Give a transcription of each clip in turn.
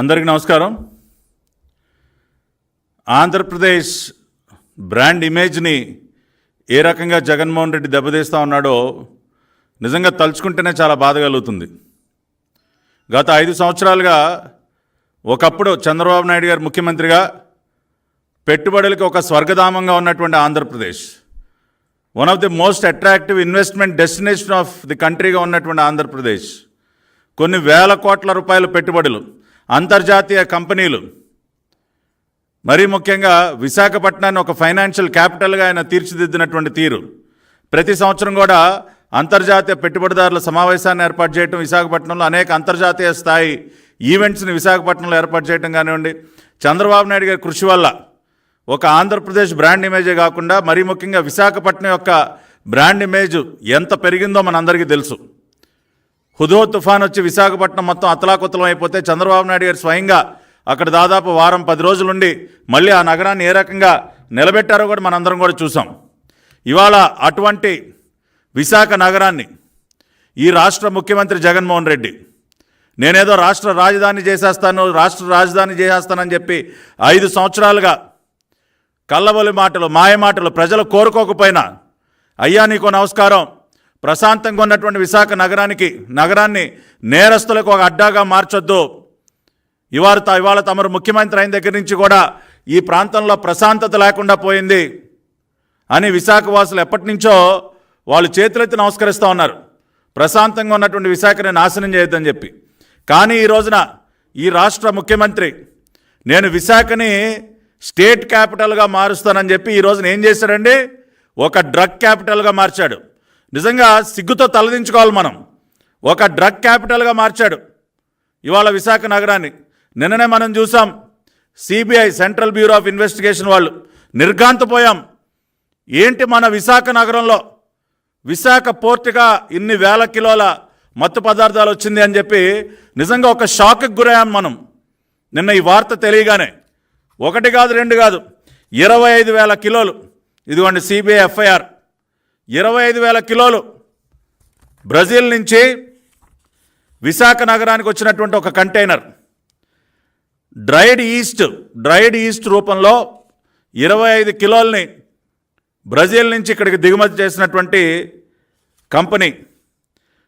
అందరికీ నమస్కారం. ఆంధ్రప్రదేశ్ బ్రాండ్ ఇమేజ్ని ఏ రకంగా జగన్మోహన్ రెడ్డి దెబ్బతీస్తూ ఉన్నాడో నిజంగా తలుచుకుంటేనే చాలా బాధ కలుగుతుంది. గత ఐదు సంవత్సరాలుగా ఒకప్పుడు చంద్రబాబు నాయుడు గారు ముఖ్యమంత్రిగా పెట్టుబడులకి ఒక స్వర్గధామంగా ఉన్నటువంటి Andhra Pradesh one of the most attractive investment destination of the కంట్రీగా ఉన్నటువంటి ఆంధ్రప్రదేశ్. కొన్ని వేల కోట్ల రూపాయల పెట్టుబడులు అంతర్జాతీయ కంపెనీలు. మరీ ముఖ్యంగా విశాఖపట్నాన్ని ఒక ఫైనాన్షియల్ క్యాపిటల్గా ఆయన తీర్చిదిద్దినటువంటి తీరు. ప్రతి సంవత్సరం కూడా అంతర్జాతీయ పెట్టుబడిదారుల సమావేశాన్ని ఏర్పాటు చేయడం విశాఖపట్నంలో అనేక అంతర్జాతీయ స్థాయి ఈవెంట్స్ని విశాఖపట్నంలో ఏర్పాటు చేయడం కానివ్వండి చంద్రబాబు నాయుడు గారి కృషి వల్ల ఒక ఆంధ్రప్రదేశ్ బ్రాండ్ ఇమేజే కాకుండా మరీ ముఖ్యంగా విశాఖపట్నం యొక్క బ్రాండ్ ఇమేజ్ ఎంత పెరిగిందో మనందరికీ తెలుసు. హుదో తుఫాన్ వచ్చి విశాఖపట్నం మొత్తం అతలాకుతలం అయిపోతే చంద్రబాబు నాయుడు గారు స్వయంగా అక్కడ దాదాపు వారం పది రోజులుండి మళ్ళీ ఆ నగరాన్ని ఏ రకంగా నిలబెట్టారో కూడా మనందరం కూడా చూసాం. ఇవాళ అటువంటి విశాఖ నగరాన్ని ఈ రాష్ట్ర ముఖ్యమంత్రి జగన్మోహన్ రెడ్డి నేనేదో రాష్ట్ర రాజధాని చేసేస్తాను రాష్ట్ర రాజధాని చేసేస్తానని చెప్పి ఐదు సంవత్సరాలుగా కళ్ళబొలి మాటలు మాయ మాటలు ప్రజలు కోరుకోకపోయినా అయ్యా నీకు నమస్కారం ప్రశాంతంగా ఉన్నటువంటి విశాఖ నగరానికి నగరాన్ని నేరస్తులకు ఒక అడ్డాగా మార్చొద్దు. ఇవాళ త- ఇవాళ తమరు ముఖ్యమంత్రి అయిన దగ్గర నుంచి కూడా ఈ ప్రాంతంలో ప్రశాంతత లేకుండా పోయింది అని విశాఖ వాసులు ఎప్పటి నుంచో వాళ్ళు చేతులెత్తి నమస్కరిస్తూ ఉన్నారు. ప్రశాంతంగా ఉన్నటువంటి విశాఖని నాశనం చేయొద్దని చెప్పి. కానీ ఈ రోజున ఈ రాష్ట్ర ముఖ్యమంత్రి నేను విశాఖని స్టేట్ క్యాపిటల్గా మారుస్తానని చెప్పి ఈ రోజున ఏం చేశాడండి? ఒక డ్రగ్ క్యాపిటల్గా మార్చాడు. నిజంగా సిగ్గుతో తలదించుకోవాలి మనం. ఒక డ్రగ్ క్యాపిటల్గా మార్చాడు ఇవాళ విశాఖ నగరాన్ని. నిన్ననే మనం చూసాం. CBI central bureau of investigation వాళ్ళు నిర్ఘాంతపోయాం ఏంటి మన విశాఖ నగరంలో? విశాఖ పోర్టుగా ఇన్ని వేల కిలోల మత్తు పదార్థాలు వచ్చింది అని చెప్పి నిజంగా ఒక షాక్కి గురయ్యాం మనం. నిన్న ఈ వార్త తెలియగానే. ఒకటి కాదు రెండు కాదు ఇరవై ఐదు వేల కిలోలు. ఇదిగోండి సిబిఐ ఎఫ్ఐఆర్. ఇరవై ఐదు వేల కిలోలు. బ్రెజిల్ నుంచి విశాఖ నగరానికి వచ్చినటువంటి ఒక container. Dried yeast dried yeast రూపంలో ఇరవై ఐదు కిలోల్ని బ్రెజిల్ నుంచి ఇక్కడికి దిగుమతి చేసినటువంటి company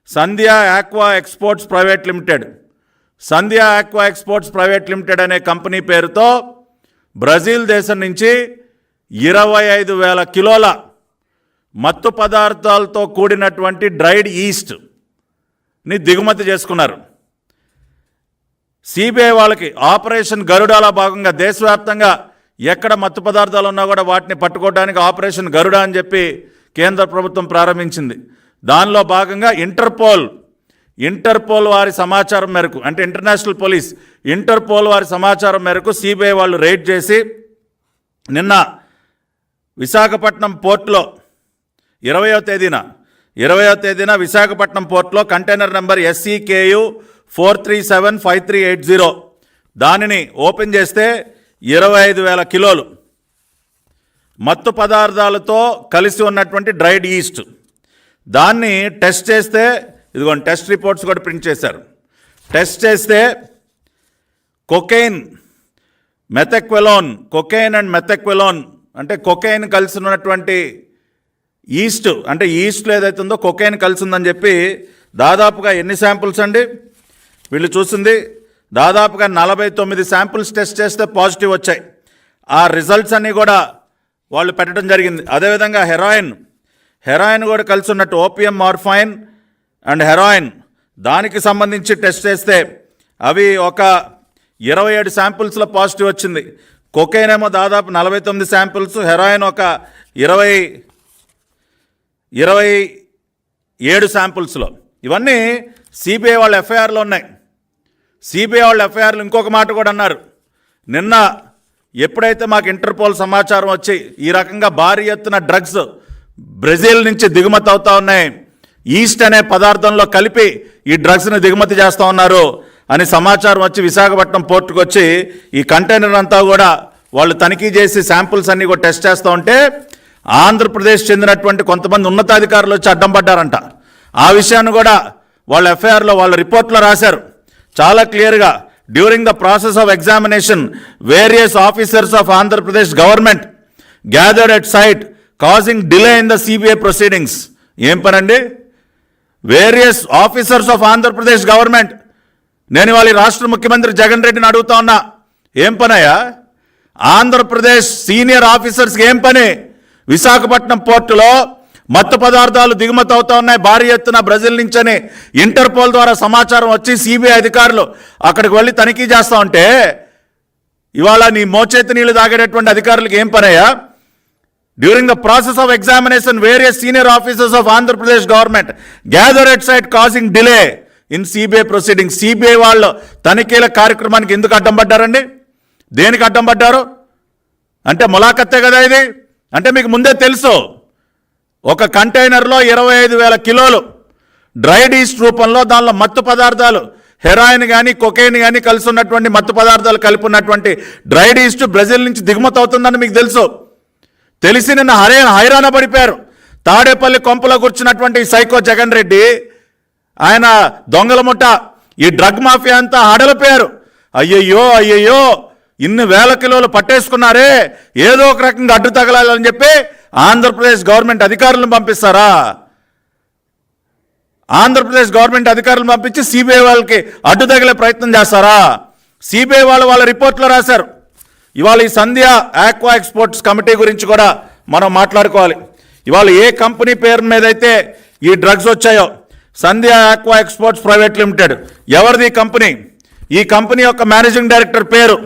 Sandhya aqua exports private limited. Sandhya aqua exports private limited అనే కంపెనీ పేరుతో బ్రెజిల్ దేశం నుంచి ఇరవై ఐదు వేల కిలోల మత్తు పదార్థాలతో కూడినటువంటి డ్రైడ్ ఈస్ట్ని దిగుమతి చేసుకున్నారు. సిబిఐ వాళ్ళకి ఆపరేషన్ గరుడాల భాగంగా దేశవ్యాప్తంగా ఎక్కడ మత్తు పదార్థాలు ఉన్నా కూడా వాటిని పట్టుకోవడానికి ఆపరేషన్ గరుడ అని చెప్పి కేంద్ర ప్రభుత్వం ప్రారంభించింది. దానిలో భాగంగా ఇంటర్పోల్ ఇంటర్పోల్ వారి సమాచారం మేరకు అంటే ఇంటర్నేషనల్ పోలీస్ ఇంటర్పోల్ వారి సమాచారం మేరకు సిబిఐ వాళ్ళు రైడ్ చేసి నిన్న విశాఖపట్నం పోర్టులో ఇరవయో తేదీన ఇరవయో తేదీన విశాఖపట్నం పోర్టులో container number SCKU four three seven five three eight zero దానిని ఓపెన్ చేస్తే ఇరవై ఐదు వేల కిలోలు. మత్తు పదార్థాలతో కలిసి ఉన్నటువంటి డ్రైడ్ ఈస్ట్. దాన్ని టెస్ట్ చేస్తే ఇదిగోండి టెస్ట్ రిపోర్ట్స్ కూడా ప్రింట్ చేశారు. టెస్ట్ చేస్తే cocaine methaqualone cocaine and methaqualone అంటే కొకెయిన్ కలిసి ఉన్నటువంటి ఈస్ట్ అంటే ఈస్ట్లో ఏదైతే ఉందో కొకైన్ కలిసి ఉందని చెప్పి దాదాపుగా ఎన్ని శాంపుల్స్ అండి? వీళ్ళు చూసింది దాదాపుగా నలభై తొమ్మిది శాంపుల్స్ టెస్ట్ చేస్తే పాజిటివ్ వచ్చాయి. ఆ రిజల్ట్స్ అన్నీ కూడా వాళ్ళు పెట్టడం జరిగింది. అదేవిధంగా హెరాయిన్ హెరాయిన్ కూడా కలిసి ఉన్నట్టు ఓపిఎం మార్ఫైన్ అండ్ హెరాయిన్. దానికి సంబంధించి టెస్ట్ చేస్తే అవి ఒక ఇరవై ఏడు శాంపుల్స్లో పాజిటివ్ వచ్చింది. కొకైన్ ఏమో దాదాపు నలభై తొమ్మిది శాంపుల్స్ హెరాయిన్ ఒక ఇరవై ఇరవై ఏడు శాంపుల్స్లో. ఇవన్నీ సిబిఐ వాళ్ళ ఎఫ్ఐఆర్లో ఉన్నాయి. సిబిఐ వాళ్ళ ఎఫ్ఐఆర్లు ఇంకొక మాట కూడా అన్నారు. నిన్న ఎప్పుడైతే మాకు ఇంటర్పోల్ సమాచారం వచ్చి ఈ రకంగా భారీ ఎత్తున డ్రగ్స్ బ్రెజిల్ నుంచి దిగుమతి అవుతా ఉన్నాయి ఈస్ట్ అనే పదార్థంలో కలిపి ఈ డ్రగ్స్ని దిగుమతి చేస్తూ ఉన్నారు అని సమాచారం వచ్చి విశాఖపట్నం పోర్టుకు వచ్చి ఈ కంటైనర్ అంతా కూడా వాళ్ళు తనిఖీ చేసి శాంపుల్స్ అన్నీ కూడా టెస్ట్ చేస్తూ ఉంటే ఆంధ్రప్రదేశ్ చెందినటువంటి కొంతమంది ఉన్నతాధికారులు వచ్చి అడ్డం పడ్డారంట. ఆ విషయాన్ని కూడా వాళ్ళ ఎఫ్ఐఆర్లో వాళ్ళ రిపోర్ట్లో రాశారు. చాలా క్లియర్గా during the process of examination various officers of Andhra Pradesh government gathered at site causing delay in the CBI proceedings ఏం పనండి? Various officers of Andhra Pradesh government. నేను వాళ్ళ రాష్ట్ర ముఖ్యమంత్రి జగన్ రెడ్డిని అడుగుతా ఉన్నా. ఏం పనయ్యా? ఆంధ్రప్రదేశ్ సీనియర్ ఆఫీసర్స్కి ఏం పని? విశాఖపట్నం పోర్టులో మత్తు పదార్థాలు దిగుమతి అవుతా ఉన్నాయి. భారీ ఎత్తున బ్రెజిల్ నుంచని ఇంటర్పోల్ ద్వారా సమాచారం వచ్చి సిబిఐ అధికారులు అక్కడికి వెళ్ళి తనిఖీ చేస్తా ఉంటే ఇవాళ నీ మోచేతి నీళ్ళు తాగేటటువంటి అధికారులకు ఏం పనయ్యా? During the process of examination various senior officers of Andhra Pradesh government gather at site causing delay in CBI proceeding CBI వాళ్ళు తనిఖీల కార్యక్రమానికి ఎందుకు అడ్డం పడ్డారండి? దేనికి అడ్డం పడ్డారు? అంటే ములాఖత్తే కదా ఇది? అంటే మీకు ముందే తెలుసు. ఒక కంటైనర్లో ఇరవై ఐదు వేల కిలోలు డ్రైడ్ ఈస్ట్ రూపంలో దానిలో మత్తు పదార్థాలు హెరాయిన్ కానీ కొకైన్ కానీ కలిసి ఉన్నటువంటి మత్తు పదార్థాలు కలిపి ఉన్నటువంటి డ్రైడ్ ఈస్ట్ బ్రెజిల్ నుంచి దిగుమతి అవుతుందని మీకు తెలుసు. తెలిసి నిన్న హరే హైరాణ పడిపోయారు. తాడేపల్లి కొంపలో కూర్చున్నటువంటి సైకో జగన్ రెడ్డి ఆయన దొంగల ముఠ ఈ డ్రగ్ మాఫియా అంతా హడలిపోయారు అయ్యయ్యో అయ్యయ్యో ఇన్ని వేల కిలోలు పట్టేసుకున్నారే ఏదో ఒక రకంగా అడ్డు తగలాలని చెప్పి ఆంధ్రప్రదేశ్ గవర్నమెంట్ అధికారులను పంపిస్తారా? ఆంధ్రప్రదేశ్ గవర్నమెంట్ అధికారులను పంపించి సిబిఐ వాళ్ళకి అడ్డు తగిలే ప్రయత్నం చేస్తారా? సిబిఐ వాళ్ళు వాళ్ళ రిపోర్ట్లో రాశారు. ఇవాళ ఈ సంధ్య ఆక్వా ఎక్స్పోర్ట్స్ కమిటీ గురించి కూడా మనం మాట్లాడుకోవాలి. ఇవాళ ఏ కంపెనీ పేరు మీద అయితే ఈ డ్రగ్స్ వచ్చాయో Sandhya aqua exports private limited ఎవరిది ఈ కంపెనీ? ఈ కంపెనీ యొక్క మేనేజింగ్ డైరెక్టర్ పేరు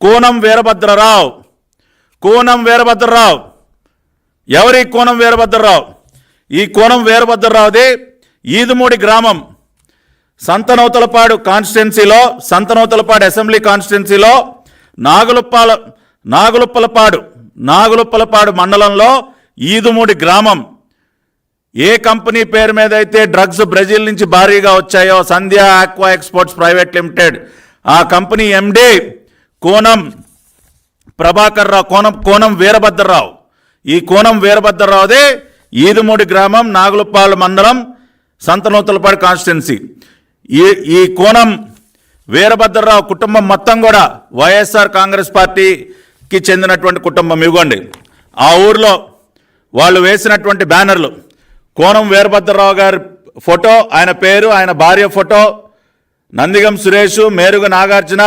కోనం వీరభద్రరావు. కోనం వీరభద్రరావు. ఎవరి కోనం వీరభద్రరావు? ఈ కోనం వీరభద్రరావుది ఈదుమూడి గ్రామం. సంతనవతలపాడు కాన్స్టిట్యున్సీలో సంతనవతలపాడు అసెంబ్లీ కాన్స్టిట్యున్సీలో నాగులుప్పాల నాగులుప్పలపాడు నాగులుప్పలపాడు మండలంలో ఈదుమూడి గ్రామం. ఏ కంపెనీ పేరు మీద అయితే డ్రగ్స్ బ్రెజిల్ నుంచి భారీగా వచ్చాయో Sandhya aqua exports private limited ఆ కంపెనీ ఎండి కోనం ప్రభాకర్ రావు కోనం కోనం వీరభద్రరావు. ఈ కోనం వీరభద్రరావుదే ఈదుమూడి గ్రామం నాగులపాలు మండలం సంతనూతలపాడు కాన్స్టిట్యున్సీ. ఈ ఈ కోణం వీరభద్రరావు కుటుంబం మొత్తం కూడా వైఎస్ఆర్ కాంగ్రెస్ పార్టీకి చెందినటువంటి కుటుంబం. ఇవ్వండి. ఆ ఊర్లో వాళ్ళు వేసినటువంటి బ్యానర్లు. కోణం వీరభద్రరావు గారి ఫోటో ఆయన పేరు ఆయన భార్య photo Nandigam Suresh Merugu Nagarjuna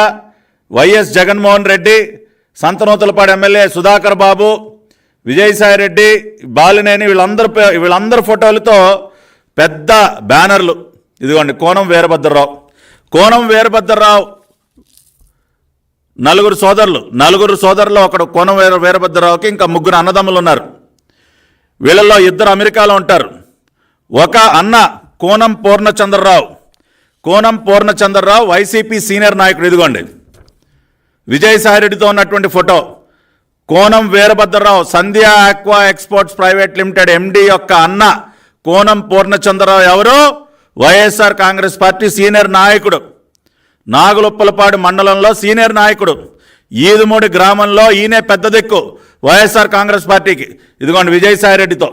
YS Jaganmohan Reddy Santhanuthalapadu MLA Sudhakar Babu Vijayasai Reddy Balineni వీళ్ళందరూ పే- వీళ్ళందరి ఫోటోలతో పెద్ద బ్యానర్లు. ఇదిగోండి కోనం వీరభద్రరావు. కోనం వీరభద్రరావు నలుగురు సోదరులు. నలుగురు సోదరులు ఒకడు కోనం వీర వీరభద్రరావుకి ఇంకా ముగ్గురు అన్నదమ్ములు ఉన్నారు. వీళ్ళల్లో ఇద్దరు అమెరికాలో ఉంటారు. ఒక అన్న కోనం పూర్ణచంద్రరావు. కోనం పూర్ణచంద్రరావు వైసీపీ సీనియర్ నాయకుడు. ఇదిగోండి విజయసాయిరెడ్డితో ఉన్నటువంటి photo. Konam Veerabhadrarao Sandhya aqua exports private limited MD యొక్క అన్న కోనం పూర్ణచంద్రరావు ఎవరు? వైఎస్ఆర్ కాంగ్రెస్ పార్టీ సీనియర్ నాయకుడు. నాగులుప్పలపాడు మండలంలో సీనియర్ నాయకుడు. ఈదుమూడి గ్రామంలో ఈయనే పెద్ద దిక్కు వైఎస్ఆర్ కాంగ్రెస్ పార్టీకి. ఇదిగోండి విజయసాయిరెడ్డితో.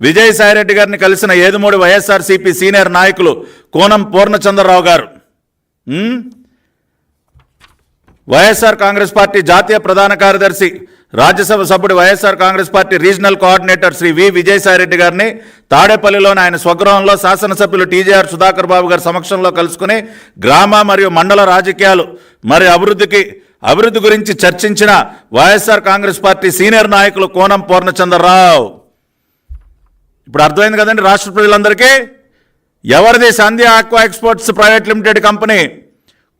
విజయసాయిరెడ్డి గారిని కలిసిన ఏదుమూడి వైఎస్ఆర్సీపీ సీనియర్ నాయకులు కోనం పూర్ణచంద్రరావు గారు. వైఎస్ఆర్ కాంగ్రెస్ పార్టీ జాతీయ ప్రధాన కార్యదర్శి రాజ్యసభ సభ్యుడు YSR Congress party regional coordinator Shri V Vijayasaireddy గారిని తాడేపల్లిలోని ఆయన స్వగృహంలో శాసనసభ్యులు టీజేఆర్ సుధాకర్ బాబు గారి సమక్షంలో కలుసుకుని గ్రామ మరియు మండల రాజకీయాలు మరి అభివృద్ధికి అభివృద్ధి గురించి చర్చించిన వైఎస్ఆర్ కాంగ్రెస్ పార్టీ సీనియర్ నాయకులు కోనం పూర్ణచంద్రరావు. ఇప్పుడు అర్థమైంది కదండి రాష్ట్ర ప్రజలందరికీ? ఎవరిది Sandhya aqua exports private limited company?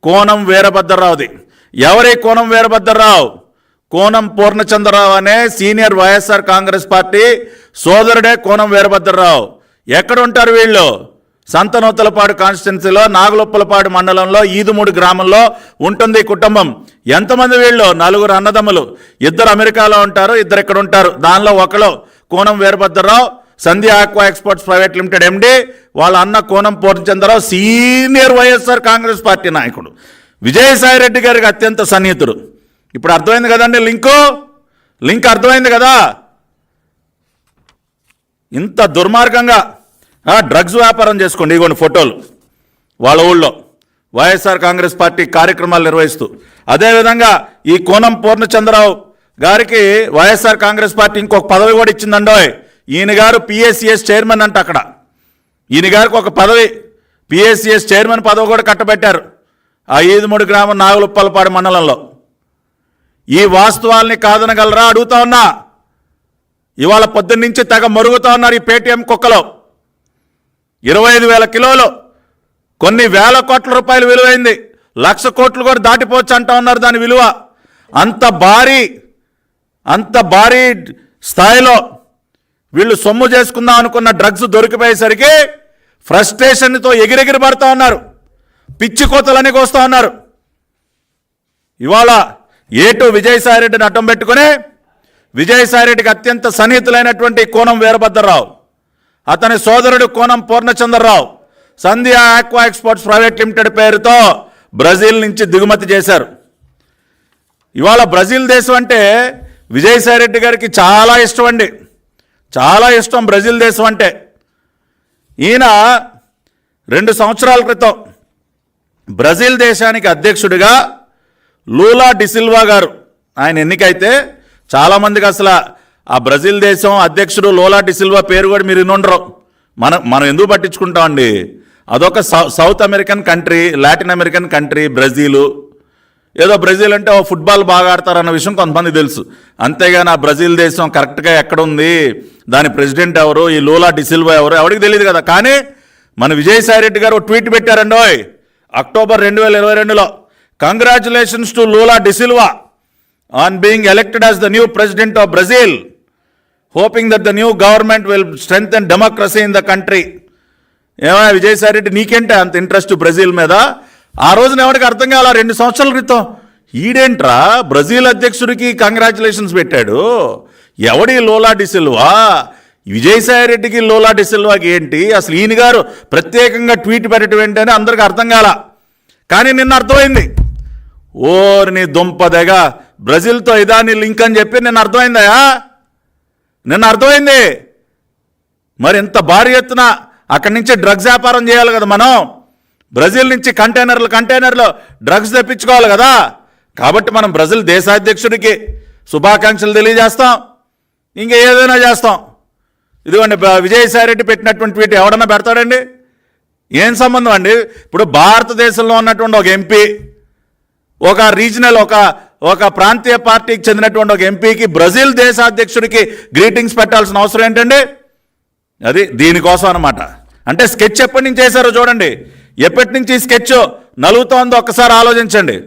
Konam వీరభద్రరావుది. ఎవరి కోనం వీరభద్రరావు కోనం పూర్ణచంద్రరావు అనే సీనియర్ వైఎస్ఆర్ కాంగ్రెస్ పార్టీ సోదరుడే కోనం వీరభద్రరావు ఎక్కడ ఉంటారు వీళ్ళు? సంతనూతలపాడు కాన్స్టిట్యున్సీలో నాగులొప్పలపాడు మండలంలో ఈదుమూడు గ్రామంలో ఉంటుంది కుటుంబం. ఎంతమంది వీళ్ళు? నలుగురు అన్నదమ్ములు. ఇద్దరు అమెరికాలో ఉంటారు ఇద్దరు ఇక్కడ ఉంటారు దానిలో ఒకరు Konam Veerabhadrarao Sandhya aqua exports private limited MD వాళ్ళ అన్న Konam Purnachandrarao senior YSR Congress party నాయకుడు. విజయసాయి రెడ్డి గారికి అత్యంత సన్నిహితుడు. ఇప్పుడు అర్థమైంది కదండి లింకు? లింక్ అర్థమైంది కదా? ఇంత దుర్మార్గంగా డ్రగ్స్ వ్యాపారం చేసుకోండి ఇగోండి ఫోటోలు. వాళ్ళ ఊళ్ళో వైఎస్ఆర్ కాంగ్రెస్ పార్టీ కార్యక్రమాలు నిర్వహిస్తూ. అదేవిధంగా ఈ కోనం పూర్ణచంద్రరావు గారికి వైఎస్ఆర్ కాంగ్రెస్ పార్టీ ఇంకొక పదవి కూడా ఇచ్చిందండోయ్ ఈయన గారు పిఎస్సిఎస్ చైర్మన్ అంట అక్కడ. ఈయన గారికి ఒక పదవి పిఎస్సిఎస్ చైర్మన్ పదవి కూడా కట్టబెట్టారు. ఆ ఈదుమూడి గ్రామం నాగులుప్పలపాడు మండలంలో. ఈ వాస్తవాల్ని కాదనగలరా? అడుగుతా ఉన్నా. ఇవాళ పొద్దున్నుంచి తెగ మరుగుతా ఉన్నారు ఈ పేటీఎం కుక్కలో. ఇరవై ఐదు వేల కిలోలు. కొన్ని వేల కోట్ల రూపాయలు విలువైంది. లక్ష కోట్లు కూడా దాటిపోవచ్చు అంటా ఉన్నారు దాని విలువ. అంత భారీ అంత భారీ స్థాయిలో వీళ్ళు సొమ్ము చేసుకుందాం అనుకున్న డ్రగ్స్ దొరికిపోయేసరికి ఫ్రస్ట్రేషన్తో ఎగిరెగిరి పడుతూ ఉన్నారు. పిచ్చి కోతలని కోస్తూ ఉన్నారు. ఇవాళ ఏటు విజయసాయిరెడ్డిని అడ్డం పెట్టుకుని విజయసాయిరెడ్డికి అత్యంత సన్నిహితులైనటువంటి కోనం వీరభద్రరావు అతని సోదరుడు Konam Purnachandrarao Sandhya aqua exports private limited పేరుతో బ్రెజిల్ నుంచి దిగుమతి చేశారు. ఇవాళ బ్రెజిల్ దేశం అంటే విజయసాయిరెడ్డి గారికి చాలా ఇష్టం అండి. చాలా ఇష్టం బ్రెజిల్ దేశం అంటే. ఈయన రెండు సంవత్సరాల క్రితం బ్రెజిల్ దేశానికి అధ్యక్షుడిగా లూలా డిసిల్వా గారు ఆయన ఎన్నికైతే చాలామందికి అసలు ఆ బ్రెజిల్ దేశం అధ్యక్షుడు లోలా డిసిల్వా పేరు కూడా మీరు వినుండరు. మనం మనం ఎందుకు పట్టించుకుంటామండి అదొక సౌ South American country Latin American country Brazil. ఏదో బ్రెజిల్ అంటే ఓ ఫుట్బాల్ బాగా ఆడతారన్న విషయం కొంతమంది తెలుసు. అంతేగాని ఆ బ్రెజిల్ దేశం కరెక్ట్గా ఎక్కడ ఉంది దాని ప్రెసిడెంట్ ఎవరు? ఈ లూలా డిసిల్వా ఎవరు? ఎవరికి తెలియదు కదా. కానీ మన విజయసాయి రెడ్డి గారు ఓ ట్వీట్ పెట్టారండోయ్ అక్టోబర్ రెండు వేల ఇరవై రెండులో. Congratulations to Lula da Silva on being elected as the new president of Brazil hoping that the new government will strength and democracy in the country ఏమో విజయసాయి రెడ్డి నీకేంటే అంత ఇంట్రెస్ట్ బ్రెజిల్ మీద? ఆ రోజున ఎవరికి అర్థం కావాలా? రెండు సంవత్సరాల క్రితం. ఈడేంట్రా? బ్రెజిల్ అధ్యక్షుడికి కంగ్రాచులేషన్స్ పెట్టాడు. ఎవడి లోలా డిసిల్వా విజయసాయి రెడ్డికి లోలా డిసిల్వాకి ఏంటి? అసలు ఈయన గారు ప్రత్యేకంగా ట్వీట్ పెట్టడం ఏంటని అందరికి అర్థం కాల. కానీ నిన్న అర్థమైంది. ఓర్ని దుంపదగ బ్రెజిల్తో ఇదాని లింక్ అని చెప్పి నిన్న అర్థమైందయా నిన్న అర్థమైంది. మరి ఇంత భారీ ఎత్తున అక్కడి నుంచి డ్రగ్స్ వ్యాపారం చేయాలి కదా మనం. బ్రెజిల్ నుంచి కంటైనర్లు కంటైనర్లు డ్రగ్స్ తెప్పించుకోవాలి కదా. కాబట్టి మనం బ్రెజిల్ దేశాధ్యక్షుడికి శుభాకాంక్షలు తెలియజేస్తాం. ఇంకా ఏదైనా చేస్తాం. ఇదిగోండి బ- విజయసాయి రెడ్డి పెట్టినటువంటి ట్వీట్ ఎవడన్నా పెడతాడండి? ఏం సంబంధం అండి? ఇప్పుడు భారతదేశంలో ఉన్నటువంటి ఒక ఎంపీ ఒక రీజనల్ ఒక ఒక ప్రాంతీయ పార్టీకి చెందినటువంటి ఒక ఎంపీకి బ్రెజిల్ దేశాధ్యక్షుడికి గ్రీటింగ్స్ పెట్టాల్సిన అవసరం ఏంటండి? అది దీనికోసం అనమాట అంటే స్కెచ్ ఎప్పటి నుంచి చేశారో చూడండి. ఎప్పటి నుంచి ఈ స్కెచ్ నలుగుతోందో ఒక్కసారి ఆలోచించండి.